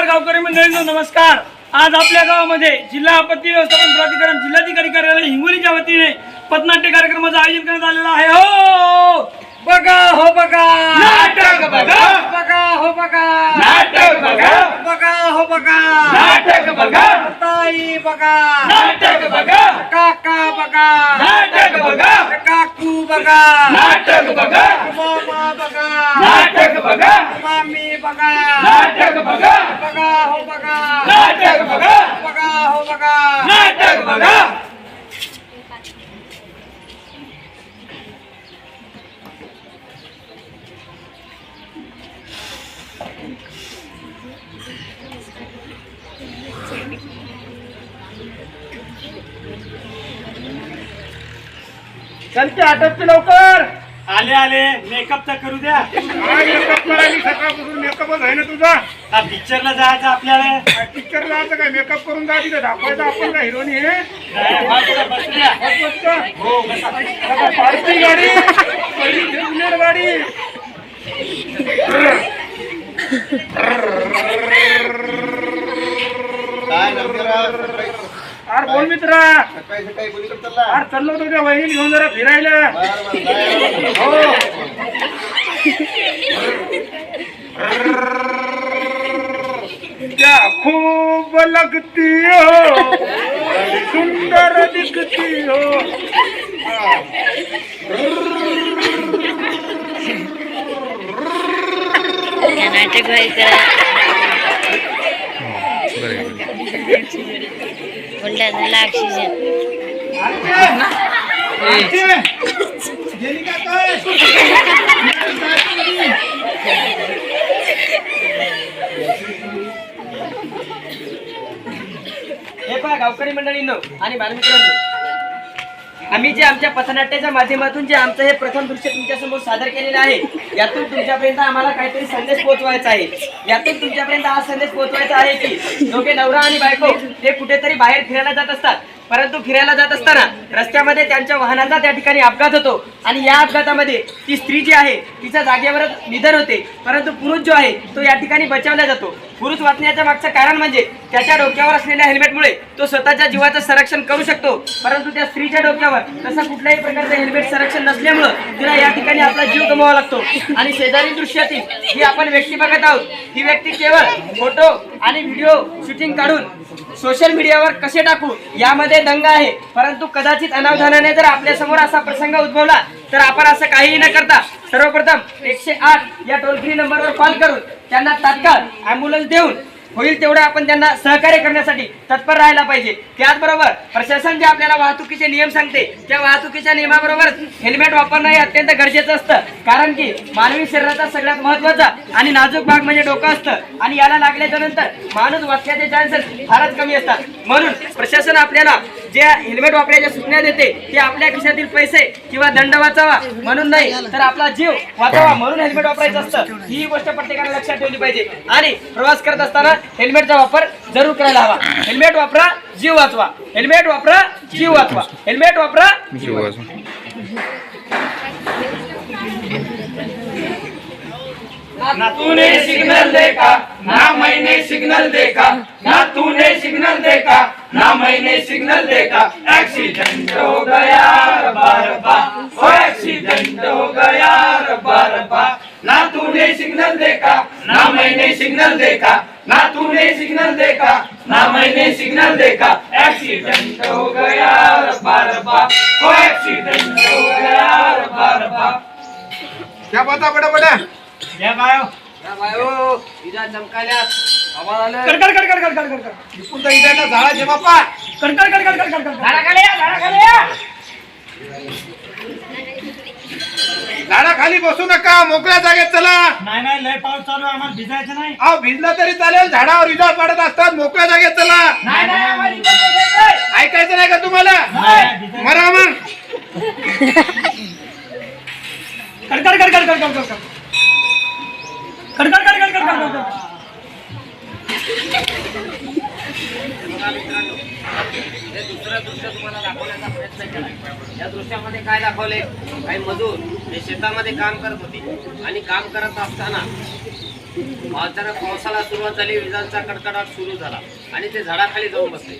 मंडळींनो नमस्कार. आज आपल्या गावामध्ये जिल्हा आपत्ती व्यवस्थापन प्राधिकरण जिल्हाधिकारी कार्यालय हिंगोलीच्या वतीने पथनाट्य कार्यक्रमाचं आयोजन करण्यात आलेलं आहे. हो! बघा हो बघा. नाटक बघा. बघा हो बघा. नाटक बघा. बघा हो बघा. नाटक बघा. ताई बघा. नाटक बघा. काका बघा. नाटक बघा. काकू बघा. नाटक बघा. मामा बघा. नाटक बघा. मामी बघा. नाटक बघा बघा. हो बघा. नाटक बघा. बघा हो बघा. नाटक बघा. चलते आटपते लवकर. आले आले. मेकअप तर करू द्या. काय मेकअप करायली? सकाळपासून मेकअपच आहे ना तुझा? हा पिक्चरला जायचं आपल्याला. पिक्चर जायचं काय? मेकअप करून जा तिथे. दाखवायचं आपण का हिरोनी हे. हो, पार्टी गाडी. बुलेट गाडी. काय अरे बोल मित्रा. सकाळी सकाळी कोणीकडे चालला. अरे चाललो होतो त्या वहिनी घेऊन जरा फिरायला. बरं, बरं, जाय. हो. क्या खूब लगती हो. सुंदर दिखती हो. नाटक व्हायचं. आणला त्याला ऑक्सिजन गावकरी मंडळीनं आणि बालमित्रांनो. आम्ही जे आमच्या पथनाट्याच्या माध्यमातून जे आमचं हे प्रथम दृश्य तुमच्यासमोर सादर केलेलं आहे यातून तुमच्यापर्यंत आम्हाला काहीतरी संदेश पोहोचवायचा आहे. यातून तुमच्यापर्यंत हा संदेश पोहोचवायचा आहे की दोघे नवरा आणि बायको ते कुठेतरी बाहेर फिरायला जात असतात. परंतु फिरायला जात असताना रस्त्यामध्ये त्यांच्या वाहनाचा त्या ठिकाणी अपघात होतो. आणि या अपघातामध्ये ती स्त्री जी आहे तिच्या जागेवरच निधन होते. परंतु पुरुष जो आहे तो या ठिकाणी बचावला जातो. पुरुष वाचण्याच्या मागचं कारण म्हणजे त्याच्या डोक्यावर असलेल्या हेल्मेटमुळे तो स्वतःच्या जीवाचं संरक्षण करू शकतो. परंतु त्या स्त्रीच्या डोक्यावर तसं कुठल्याही प्रकारचं हेल्मेट संरक्षण नसल्यामुळं तिला या ठिकाणी आपला जीव गमवावा लागतो. आणि शेजारी दृश्यातील ही आपण व्यक्ती बघत आहोत. ही व्यक्ती केवळ फोटो आणि व्हिडिओ शूटिंग काढून सोशल मीडियावर कसे टाकू यामध्ये दंग आहे. परंतु कदाचित अनावधानाने जर आपल्यासमोर असा प्रसंग उद्भवला तर आपण असं काहीही न करता सर्वप्रथम एकशे आठ या टोल फ्री नंबरवर कॉल करून त्यांना तात्काळ अँब्युलन्स देऊन होईल तेवढं आपण त्यांना सहकार्य करण्यासाठी तत्पर राहायला पाहिजे. त्याचबरोबर प्रशासन जे आपल्याला वाहतुकीचे नियम सांगते त्या वाहतुकीच्या नियमाबरोबर हेल्मेट वापरणं हे अत्यंत गरजेचं असतं. कारण की मानवी शरीराचा सगळ्यात महत्त्वाचा आणि नाजूक भाग म्हणजे डोकं असतं. आणि याला लागल्याच्या नंतर माणूस वाचण्याचे चान्सेस फारच कमी असतात. म्हणून प्रशासन आपल्याला जे हेल्मेट वापरायच्या सूचना देते ते आपल्या खिशातील पैसे किंवा दंड वाचावा म्हणून नाही तर आपला जीव वाचावा म्हणून हेल्मेट वापरायचं असतं. ही गोष्ट प्रत्येकाने लक्षात ठेवली पाहिजे. आणि प्रवास करत असताना हेल्मेटचा वापर जरूर करायला हवा. हेल्मेट वापरा जीव वाचवा. हेल्मेट वापरा जीव वाचवा. हेल्मेट वापरा जीव वाचवा. ना तूने सिग्नल देखा, ना मैंने सिग्नल देखा, ना तूने सिग्नल देखा, ना मैंने सिग्नल देखा। एक्सीडेंट हो गया रब्बा ओ एक्सीडेंट हो गया रब्बा रब्बा ना तूने सिग्नल देखा, ना मैंने सिग्नल देखा, ना तूने सिग्नल देखा, ना मैंने सिग्नल देखा। एक्सीडेंट हो गया रब्बा ओ एक्सीडेंट हो गया रब्बा रब्बा क्या बता बडा बडा या बायो कर कर कर कर कर कर कर कर पुन्हा इथं झाडा जे बाप्पा कर कर कर कर कर कर कर झाडाखाली या, झाडाखाली या. झाडाखाली बसू नका मोकळ्या जागेत चला नाही नाही लय पाऊस चालू आहे आम्हाला भिजायचं नाही अहो भिजला तरी चालेल झाडावर इजा पडत असतात मोकळ्या जागेत चला नाही आम्हाला. ऐकायचं नाही का तुम्हाला नाही, भिजायचं. मरा मग कर कर कर कर कर कर कर कर कर कर कर कर कर कर हे दुसरं दृश्य तुम्हाला दाखवण्याचा प्रयत्न केला या दृश्यामध्ये काय दाखवले काही मजूर हे शेतामध्ये काम करत होते आणि काम करत असताना अचानक पावसाला सुरुवात झाली विजांचा कडकडाट सुरू झाला आणि ते झाडाखाली जाऊन बसले.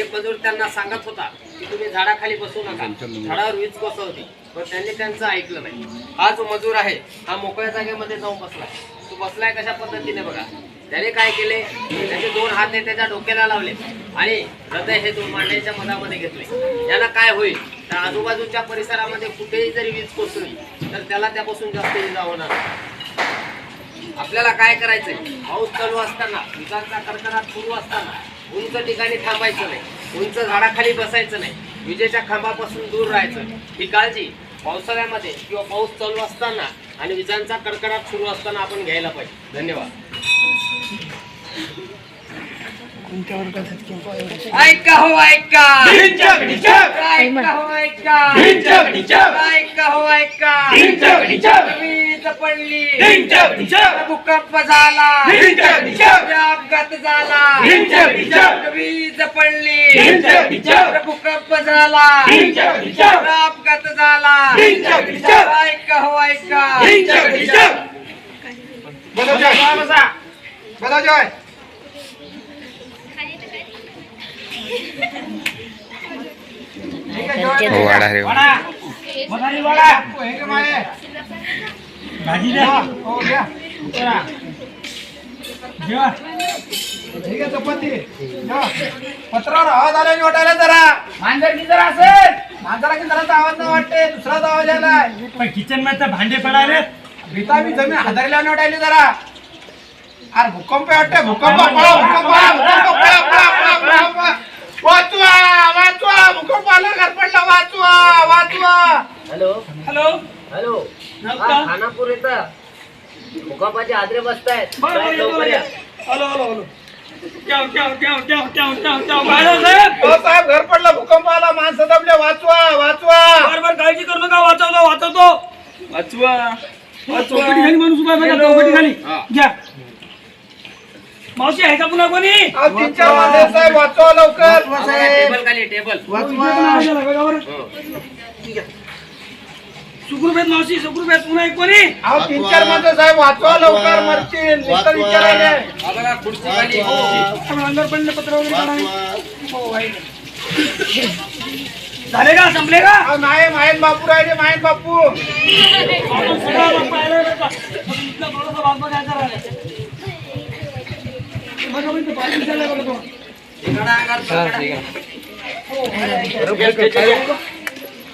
एक मजूर त्यांना सांगत होता की तुम्ही झाडाखाली बसू नका. झाडावर वीज कोसळती. पण त्यांनी त्यांचं ऐकलं नाही. हा जो मजूर आहे हा मोकळ्या जागेमध्ये जाऊन बसला तो बसलाय कशा पद्धतीने बघा? त्याने काय केले? त्याचे दोन हात त्याच्या डोक्याला लावले आणि हृदय हे दोन मांडण्याच्या मधामध्ये घेतले. त्याला काय होईल? तर आजूबाजूच्या परिसरामध्ये कुठेही जरी वीज कोसळली तर त्याला त्यापासून जास्त इजा होणार आपल्याला काय करायचंय? पाऊस चालू असताना विजांचा कडकडाट सुरू असताना उंच ठिकाणी थांबायचं नाही. उंच झाडाखाली बसायचं नाही. विजेच्या खांबापासून दूर राहायचं. ही काळजी पावसाळ्यामध्ये किंवा पाऊस चालू असताना आणि विजांचा कडकडाट सुरू असताना आपण घ्यायला पाहिजे. धन्यवाद. ऐका हो ऐका ढिंचक, ढिंचक. ऐका हो ऐका ढिंचक, ढिंचक. ऐका हो ऐका ढिंचक, ढिंचक. वीज पडली ढिंचक, ढिंचक. भूकंप झाला ढिंचक, ढिंचक. अपघात झाला ढिंचक, ढिंचक. वीज पडली ढिंचक, ढिंचक. भूकंप झाला ढिंचक, ढिंचक. अपघात झाला ढिंचक, ढिंचक. ऐका हो ऐका ढिंचक, ढिंचक. बसा जॉय. बसा जॉय. वाडा मसाली वाडा हो, हे घे माये. भाजी द्या हो, घ्या. जेवा ठीक आहे चपाती. जेवा. पत्रावर आवाज आला नाही वाटायला जरा. मांजर की जरा असेल. मांजरा की जरा आवाज नाही वाटते दुसराच आवाज पण किचनमध्ये भांडे पडाले भीता मी जमीन हादरल्या नाही वाटायली जरा. अरे भूकंप वाटते. भूकंप भूकंप भूकंप पळा पळा पळा पळा पळा वाचवा वाचवा भूकंप आला घर पडला वाचवा वाचवा हॅलो हॅलो हॅलो नमस्कार. हा, खानापूर येतं भूकंपाचे आदरे लवकर या. Hello hello hello. Bala Saheb. हो साहेब घर पडला भूकंप आला माणसं दबले वाचवा वाचवा. बार बार काळजी करू नका. वाचवतो वाचवतो. वाचवा. चौकटी खाली माणूस उभा आहे बघा चौकटी खाली. घ्या. मावशी आहे का पुन्हा कोणी? अहो, तीन चार माणसं आहेत, साहेब वाचवा लवकर. टेबल खाली टेबल. बघा बरं. सुखरूप आहेत मावशी सुखरूप आहेत पुन्हा एक कोणी? अहो तीन चार माणसं साहेब वाचवा लवकर मरतील. नुसतं विचारायले. हा बघा खुर्ची खाली. आपण अंगावर पडले पत्र वगैरे वाचवा. हो आहे. झाले का? संपले का? अहो नाही मायन बापू राहिले मायन बापू. आपण सगळं पाहिलं बरं का? पण इथला थोडासा भाग बघायचा राहिला. बघा बरं पाणी तो. इकडं अंगात पकडा.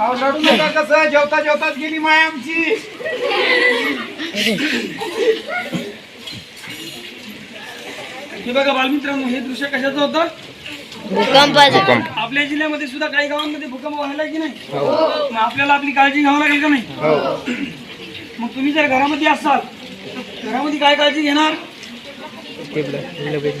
अहो नका कसं? जेवता जेवताच गेली माय आमची. हे बघा बालमित्रांनो हे दृश्य कशाचं होतं? भूकंपाचं आपल्या जिल्ह्यामध्ये सुद्धा काही गावांमध्ये भूकंप व्हायला की नाही? मग आपल्याला आपली काळजी घ्यावं लागेल का नाही? मग तुम्ही जर घरामध्ये असाल तर घरामध्ये काय काळजी घेणार?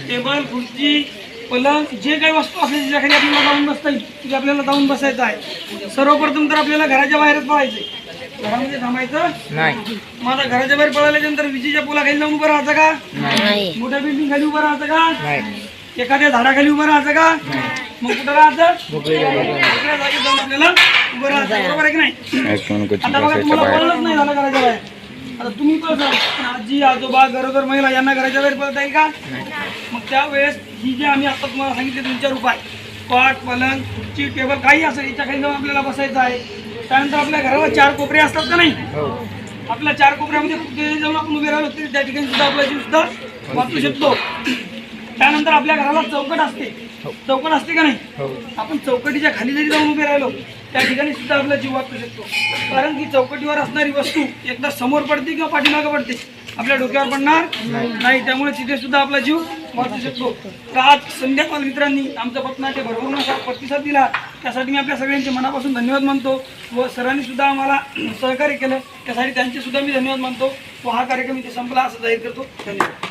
टेबल खुर्ची पलंग जे काही वस्तू असेल त्याच्याखाली आपल्याला जाऊन बसता येईल. तिथे आपल्याला जाऊन बसायचं आहे. सर्वप्रथम तर आपल्याला घराच्या बाहेरच पळायचं घरामध्ये थांबायचं? नाही. मग आता घराच्या बाहेर पळाल्याच्या नंतर विजेच्या पोलाखाली जाऊन उभं राहायचं का? नाही. मोठ्या बिल्डिंग खाली उभं राहायचं का? एखाद्या झाडाखाली उभं राहायचं का? मग कुठं राहायचं? मोकळ्या जागेत जाऊन आपल्याला उभं राहायचं. बरोबर आहे की नाही? आता बघा तुम्हाला पळलंच नाही झालं घराच्या बाहेर. आता तुम्ही पळसाल पण आजी आजोबा गरोदर महिला यांना घराच्या बाहेर पळता येईल का? मग त्यावेळेस ही जे आम्ही आता तुम्हाला सांगितले तीन चार उपाय पाट पलंग खुर्ची टेबल काही असेल याच्या खाली जाऊन आपल्याला बसायचं आहे. त्यानंतर आपल्या घराला चार कोपरे असतात का नाही? आपल्या चार कोपऱ्यामध्ये कुठे जाऊन आपण उभे राहिलो तरी त्या ठिकाणी सुद्धा आपला जीव सुद्धा वाचू शकतो. त्यानंतर आपल्या घराला चौकट असते. चौकट असते का नाही? आपण चौकटीच्या खाली जरी जाऊन उभे राहिलो त्या ठिकाणी सुद्धा आपला जीव वाचू शकतो. कारण की चौकटीवर असणारी वस्तू एकदा समोर पडते किंवा पाठीमागं पडते आपल्या डोक्यावर पडणार नाही. त्यामुळे तिथे सुद्धा आपला जीव वाचू शकतो. तर आज संध्याकाळ मित्रांनी आमचा पथनाट्य भरभरून असा प्रतिसाद दिला. त्यासाठी मी आपल्या सगळ्यांचे मनापासून धन्यवाद मानतो व सरांनी सुद्धा आम्हाला सहकार्य केलं. त्यासाठी त्यांचे सुद्धा मी धन्यवाद मानतो व हा कार्यक्रम इथे संपला असं जाहीर करतो. धन्यवाद.